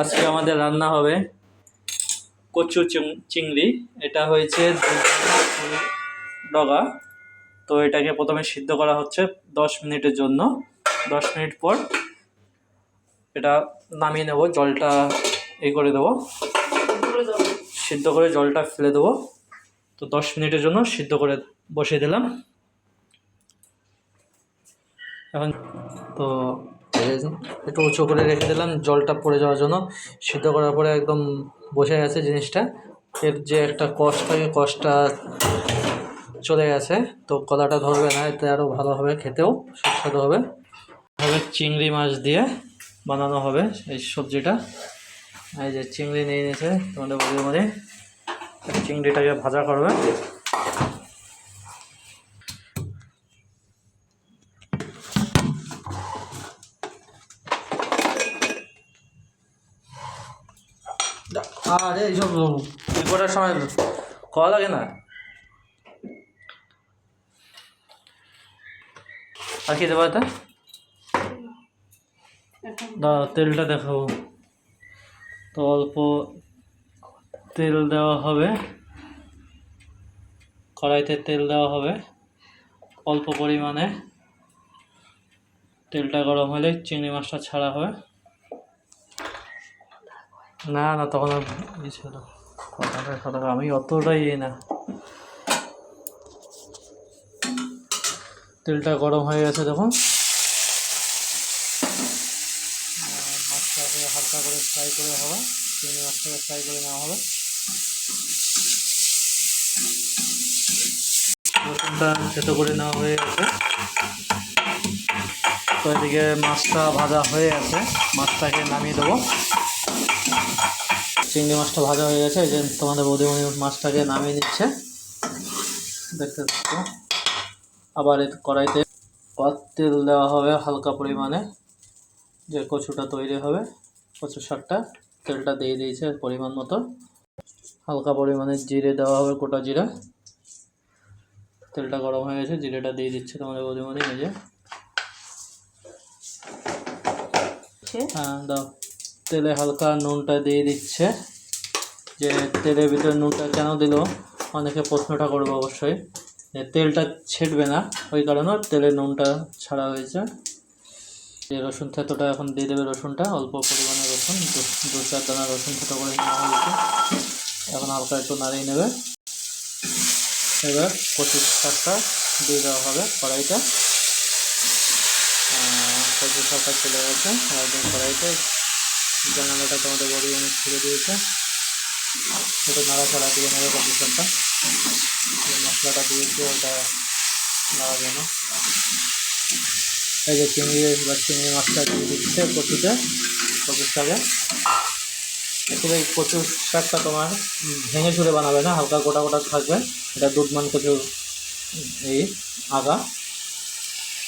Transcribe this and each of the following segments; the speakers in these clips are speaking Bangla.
আজকে আমাদের রান্না হবে কচু চিংড়ি। এটা হয়েছে ডগা। তো এটাকে প্রথমে সিদ্ধ করা হচ্ছে দশ মিনিটের জন্য। দশ মিনিট পর এটা নামিয়ে নেব, জলটা এই করে দেবো। সিদ্ধ করে জলটা ফেলে দেবো। তো দশ মিনিটের জন্য সিদ্ধ করে বসিয়ে দিলাম। এখন তো একটু উঁচু করে রেখে দিলাম, জলটা পড়ে যাওয়ার জন্য। সিদ্ধ করার পরে একদম বসে গেছে জিনিসটা। এর যে একটা কষ থাকে কষটা চলে গেছে। তো কলাটা ধরবে না, এতে আরও ভালো হবে, খেতেও সুস্বাদু হবে। হবে চিংড়ি মাছ দিয়ে বানানো হবে এই সবজিটা। এই যে চিংড়ি নিয়ে নিয়েছে তোমাদের বলি মধ্যে। চিংড়িটাকে ভাজা করবে। আরে, এইসব করার সময় করা লাগে না। আর কি দেবো এটা দাঁড়াও, তেলটা দেখাবো। তো অল্প তেল দেওয়া হবে। কড়াইতে তেল দেওয়া হবে। অল্প পরিমাণে তেলটা গরম হলে চিংড়ি মাছটা ছাড়া হবে। না না, তখন আর ই ছিল কথা কথা আমি অতটাই ইয়ে না। তেলটা গরম হয়ে গেছে দেখুন মাছটাকে হালকা করে ফ্রাই করে হবে। চিংড়ি মাছটাকে ফ্রাই করে নেওয়া হবে। রসুনটা সেদ্ধ করে নেওয়া হয়ে গেছে। তো এদিকে মাছটা ভাজা হয়ে গেছে। মাছটাকে নামিয়ে দেবো। চিংড়ি মাছটা ভাজা হয়ে গেছে এই যে তোমাদের বৌদিমণি মাছটাকে নামিয়ে নিচ্ছে। দেখতে থাকো আবার কড়াইতে পাত তেল দেওয়া হবে হালকা পরিমাণে যে কচুটা তৈরি হবে কচুর শাকটা। তেলটা দিয়ে দিয়েছে পরিমাণ মতো। হালকা পরিমাণে জিরে দেওয়া হবে গোটা জিরা। তেলটা গরম হয়ে গেছে জিরেটা দিয়ে দিচ্ছে তোমাদের বৌদিমণি এই যে। হ্যাঁ দাও। তেলে হালকা নুনটা দিয়ে দিচ্ছে। যে তেলের ভিতরে নুনটা কেন দিল, অনেকে প্রশ্নটা করবে অবশ্যই। যে তেলটা ছেটবে না, ওই কারণে তেলে নুনটা ছাড়া হয়েছে। যে রসুন থেতোটা এখন দিয়ে দেবে রসুনটা, অল্প পরিমাণে রসুন, দু- চার দানা রসুন থেতো করে নেওয়া হয়েছে। এখন হালকা একটু নাড়িয়ে নেবে। এবার কচুর শাকটা দিয়ে দেওয়া হবে কড়াইটা কচুর শাকটা চলে গেছে। একদম কড়াইতে জানালাটা তোমাদের বড়ি অনেক ছেড়ে দিয়েছে। একটু নাড়াচাড়া দিয়ে নেবে যে মশলাটা দিয়েছে, ওটা নাড়া যেন এই যে চিংড়ি বা চিংড়ি মাছটা দিয়ে দিচ্ছে কচুতে। কচুর শাকে আসলে কচুর শাকটা তোমার ভেঙে চুরে বানাবে না, হালকা গোটা গোটা থাকবে। এটা দুধমান কচুর এই আগা।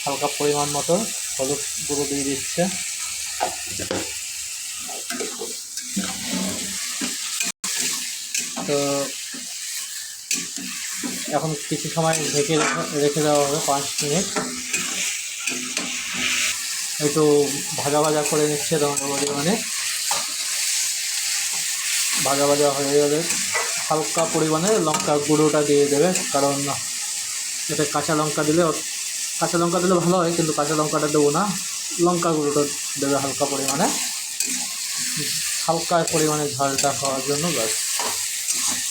হালকা পরিমাণ মতো হলুদ গুঁড়ো দিয়ে দিচ্ছে। তো এখন কিছু সময় ঢেকে রেখে- দেওয়া হবে পাঁচ মিনিট। একটু ভাজা ভাজা করে নিচ্ছে তোমার পরিমাণে ভাজা ভাজা হয়ে গেলে হালকা পরিমাণে লঙ্কা গুঁড়োটা দিয়ে দেবে, কারণ এতে কাঁচা লঙ্কা দিলে কাঁচা লঙ্কা দিলে ভালো হয়, কিন্তু কাঁচা লঙ্কাটা দেবো না। লঙ্কা গুঁড়োটা দেবে হালকা পরিমাণে। হালকা পরিমাণে ঝালটা খাওয়ার জন্য ব্যাস।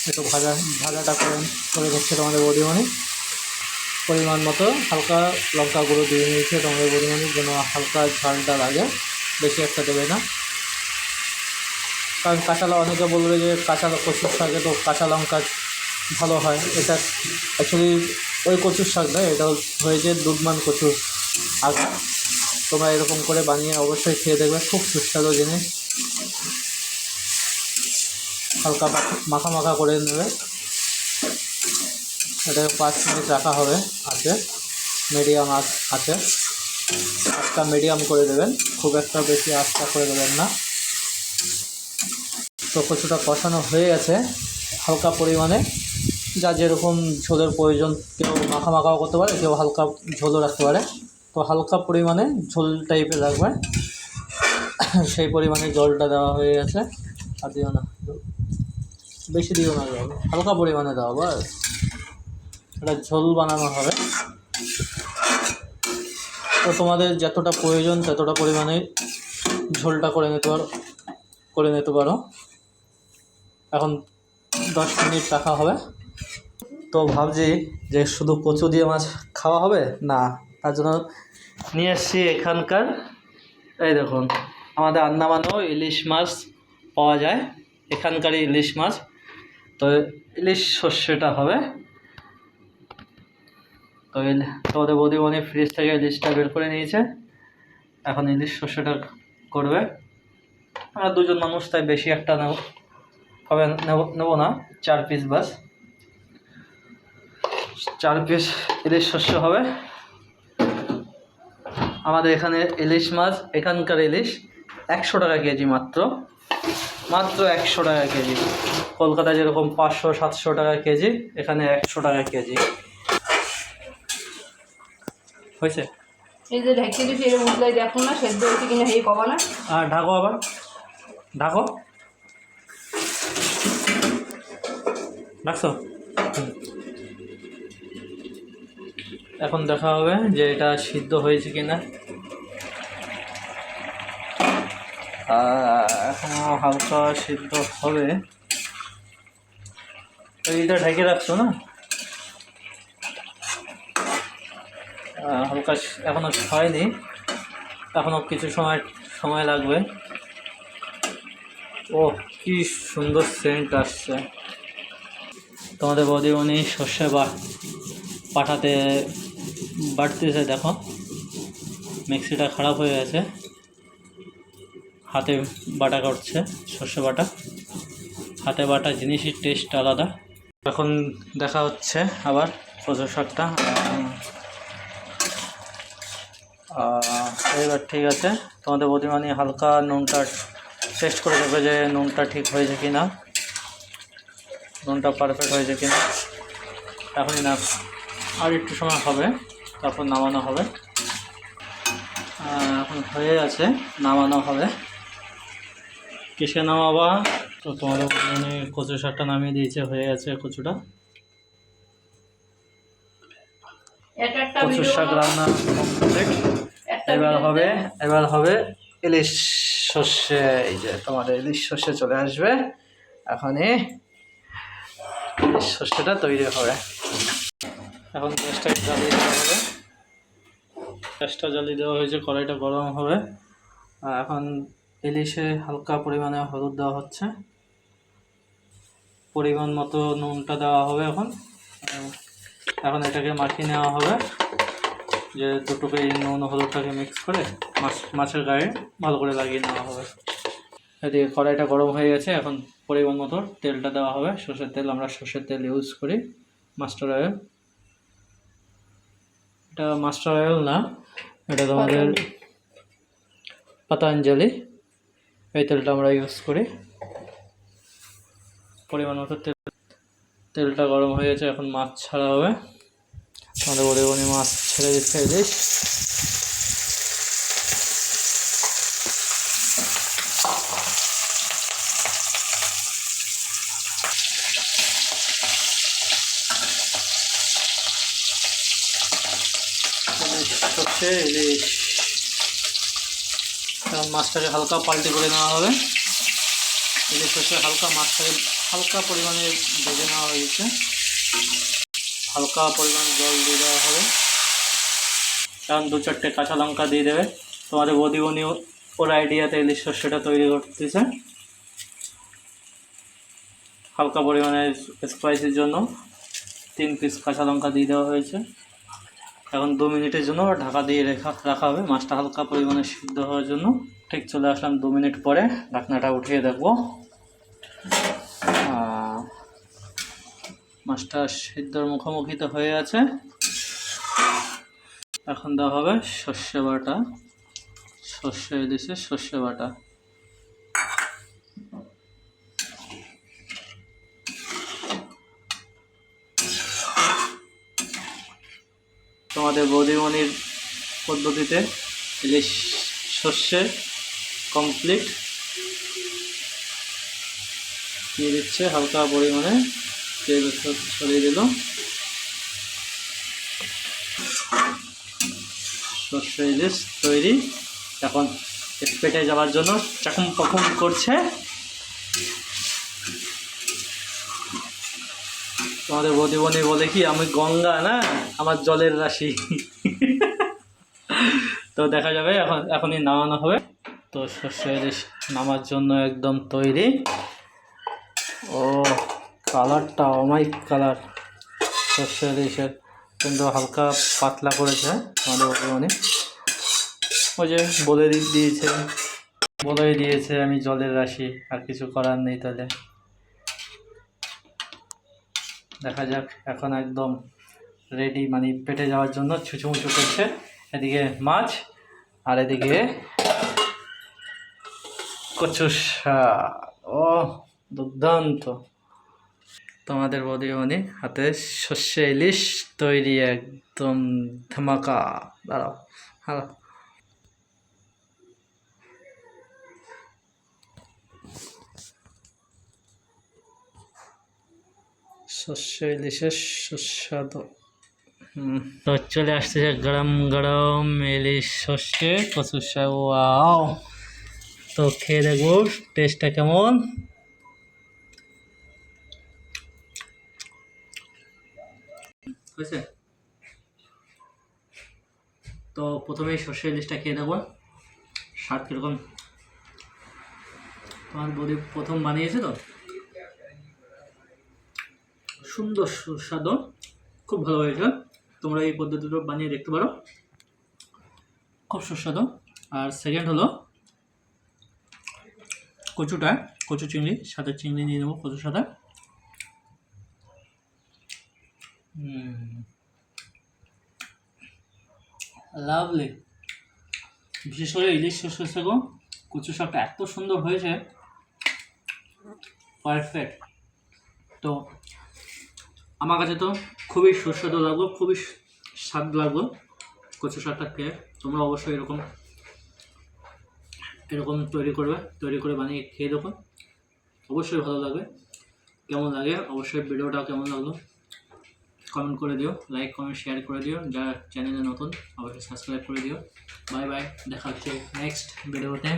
একটু ভাজা, ভাজাটা করে করে দিচ্ছে তোমাদের পরিমাণে পরিমাণ মতো হালকা লঙ্কা গুঁড়ো দিয়ে নিয়েছে তোমাদের পরিমাণে যেন হালকা ঝালটা লাগে। বেশি একটা দেবে না। কারণ কাঁচা অনেকে বলবে যে কাঁচা কচুর শাকে তো কাঁচা লঙ্কা ভালো হয়। এটা অ্যাকচুয়ালি ওই কচুর শাক নয় এটা হয়েছে দুধমান কচুর আগা তোমরা এরকম করে বানিয়ে অবশ্যই খেয়ে দেখবে, খুব সুস্বাদু জিনিস। হালকা মাখা মাখা করে নেবে। এটাকে পাঁচ মিনিট রাখা হবে, আছে। মিডিয়াম আছে। আঁচটা মিডিয়াম করে দেবেন, খুব একটা বেশি আঁচটা করে দেবেন না। তো কচুটা কষানো হয়ে গেছে, হালকা পরিমাণে। যা যেরকম ঝোলের প্রয়োজন, কেউ মাখা মাখাও করতে পারে, কেউ হালকা ঝোলও রাখতে পারে। তো হালকা পরিমাণে ঝোল টাইপের রাখবে সেই পরিমাণে জলটা দেওয়া হয়ে গেছে। আর দিও না বেশি দিও না জল হালকা পরিমাণে দাও বাস এটা ঝোল বানানো হবে। তো তোমাদের যতটা প্রয়োজন, ততটা পরিমাণে ঝোলটা করে নিতে পারো, করে নিতে পারো। এখন দশ মিনিট রাখা হবে। তো ভাবছি যে শুধু কচু দিয়ে মাছ খাওয়া হবে? না, তার জন্য নিয়ে এসছি এখানকার। এই দেখুন, আমাদের আন্দামানও ইলিশ মাছ পাওয়া যায়, এখানকারই ইলিশ মাছ। তো ইলিশ শস্যটা হবে। তো তোমাদের বৌদিমণি ফ্রিজ থেকে ইলিশটা বের করে নিয়েছে। এখন ইলিশ শস্যটা করবে। আমরা দুজন মানুষ, তাই বেশি একটা নেব, হবে নেব না, চার পিস বাস। চার পিস ইলিশ শস্য হবে। আমাদের এখানে ইলিশ মাছ এখানকার ইলিশ একশো টাকা কেজি মাত্র। মাত্র একশো টাকা কেজি। কলকাতায় যেরকম পাঁচশো সাতশো টাকা কেজি এখানে একশো টাকা কেজি। হয়েছে? এই যে ঢেকে উঠলাই দেখুন না সেদ্ধ হয়েছে কিনা হেই কবা না। আর ঢাকো আবার। ঢাকো। হুম। এখন দেখা হবে যে এটা সিদ্ধ হয়েছে কিনা। আহ, এখনও হালকা সিদ্ধ হবে। এইটা ঢেকে রাখছো না? হালকা স- এখনও হয়নি। এখনও কিছু সময় সময় লাগবে। ও কি সুন্দর সেন্ট আসছে। তোমাদের বৌদি উনি সর্ষে বা পাঠাতে বাড়তেছে দেখো। মিক্সিটা খারাপ হয়ে গেছে। হাতে বাটা করছে, সর্ষে বাটা। হাতে বাটা জিনিসের টেস্ট আলাদা। এখন দেখা হচ্ছে আবার কচু শাকটা। এবার ঠিক আছে। তোমাদের বৌদিমানি হালকা নুনটা টেস্ট করে দেবে যে নুনটা ঠিক হয়েছে কি না নুনটা পারফেক্ট হয়েছে কি না এখনই না, আর একটু সময় হবে। তারপর নামানো হবে। এখন হয়ে গেছে নামানো হবে। কিসে নামাবা? তো তোমাদের বৌদিমানি কচু শাকটা নামিয়ে দিয়েছে হয়ে গেছে কচুটা। এটা একটা কচু শাক রান্না কমপ্লিট এবার হবে এবার হবে ইলিশ সর্ষে। এই যে তোমাদের ইলিশ সর্ষে চলে আসবে। এখনই ইলিশ সর্ষেটা তৈরি হবে। এখন গ্যাসটা জ্বালিয়ে দেওয়া হবে। গ্যাসটা জ্বালিয়ে দেওয়া হয়েছে, কড়াইটা গরম হবে। আর এখন ইলিশে হালকা পরিমাণে হলুদ দেওয়া হচ্ছে। পরিমাণ মতো নুনটা দেওয়া হবে এখন। এখন এটাকে মাখিয়ে নেওয়া হবে, যে দুটোকে এই নুন হলুদটাকে মিক্স করে মাছ, মাছের গায়ে ভালো করে লাগিয়ে নেওয়া হবে। এদিকে কড়াইটা গরম হয়ে গেছে, এখন পরিমাণ মতো তেলটা দেওয়া হবে। সর্ষের তেল আমরা সর্ষের তেল ইউজ করি মাস্টার অয়েল এটা মাস্টার অয়েল না এটা তোমাদের পাতাঞ্জলি। এই তেলটা আমরা ইউজ করি। পরিমাণ মতো তেল। তেলটা গরম হয়ে গেছে এখন মাছ ছাড়া হবে। আমাদের বলে মাছ ছেড়ে দিচ্ছে ইলিশ ইলিশ হচ্ছে মাছটাকে হালকা পাল্টি করে নেওয়া হবে। ইলিশ হচ্ছে হালকা মাছটাকে হালকা পরিমাণে ভেজে নেওয়া হয়েছে। হালকা পরিমাণ জল দিয়ে দেওয়া হবে। কারণ দু চারটে কাঁচা লঙ্কা দিয়ে দেবে। তোমাদের বৌদিবনি ওর আইডিয়াতে ইলিশ শস্যটা তৈরি করতেছে। হালকা পরিমাণে স্পাইসির জন্য তিন পিস কাঁচা লঙ্কা দিয়ে দেওয়া হয়েছে। এখন দু মিনিটের জন্য ঢাকা দিয়ে রেখা রাখা হবে। মাছটা হালকা পরিমাণে সিদ্ধ হওয়ার জন্য। ঠিক চলে আসলাম দু মিনিট পরে। ঢাকনাটা উঠিয়ে দেখব। মাছটা সিদ্ধর মুখোমুখি তো হয়ে আছে। এখন দেওয়া হবে সর্ষে বাটা। সর্ষে দিছে সর্ষে বাটা। তোমাদের বৌদিমণির পদ্ধতিতে ইলিশ সর্ষে কমপ্লিট দিয়ে দিচ্ছে, হালকা পরিমাণে তেল ছড়িয়ে দিল। সর্ষে ইলিশ তৈরি, এখন পেটে যাওয়ার জন্য চাকুম পকুম করছে। তোমাদের বৌদিবনি বলে কি, আমি গঙ্গা না, আমার জলের রাশি। তো দেখা যাবে, এখন, এখনই নামানো হবে। তো ইলিশ নামার জন্য একদম তৈরি। ও, কালারটা অমাইক কালার। ইলিশের কিন্তু হালকা পাতলা করেছে, আমাদের বৌদিবনি ওই যে বলে দিয়েছে বলে দিয়েছে, আমি জলের রাশি, আর কিছু করার নেই তাহলে। দেখা যাক, এখন একদম রেডি মানে পেটে যাওয়ার জন্য ছুচুমুচু করছে। এদিকে মাছ, আর এদিকে কচু ও, দুর্দান্ত। তোমাদের বৌদি মানে হাতে সর্ষে ইলিশ তৈরি, একদম ধামাকা। দাঁড়াও হ্যাঁ শস্য ইলিশের সুস্বাদু তো চলে আসতেছে গরম গরম ইলিশ কচুর শাক। ওয়াও। তো খেয়ে দেখব, টেস্টটা কেমন? হয়েছে? তো প্রথমেই সর্ষে ইলিশটা খেয়ে দেখব, স্বাদ কীরকম? তোমার বৌদি প্রথম বানিয়েছে তো? সুন্দর সুস্বাদু, খুব ভালো হয়েছে। তোমরা এই পদ্ধতিটা বানিয়ে দেখতে পারো। খুব সুস্বাদু। আর সেকেন্ড হলো কচুটা, কচু চিংড়ি সাথে চিংড়ি নিয়ে নেব কচুর সাথে। লাভলি বিশেষ করে ইলিশ শস্য কচু শাকটা এত সুন্দর হয়েছে। পারফেক্ট তো আমার কাছে তো খুবই সুস্বাদু লাগল, খুবই স্বাদ লাগল। কচু শাকটা খেয়ে তোমরা অবশ্যই এরকম এরকম তৈরি করবে, তৈরি করে বানিয়ে খেয়ে দেখো। অবশ্যই ভালো লাগবে, কেমন লাগে অবশ্যই ভিডিওটা কেমন লাগল কমেন্ট করে দিও লাইক কমেন্ট শেয়ার করে দিও। যারা চ্যানেলে নতুন, অবশ্যই সাবস্ক্রাইব করে দিও। বাই বাই, দেখা হচ্ছে নেক্সট ভিডিওতে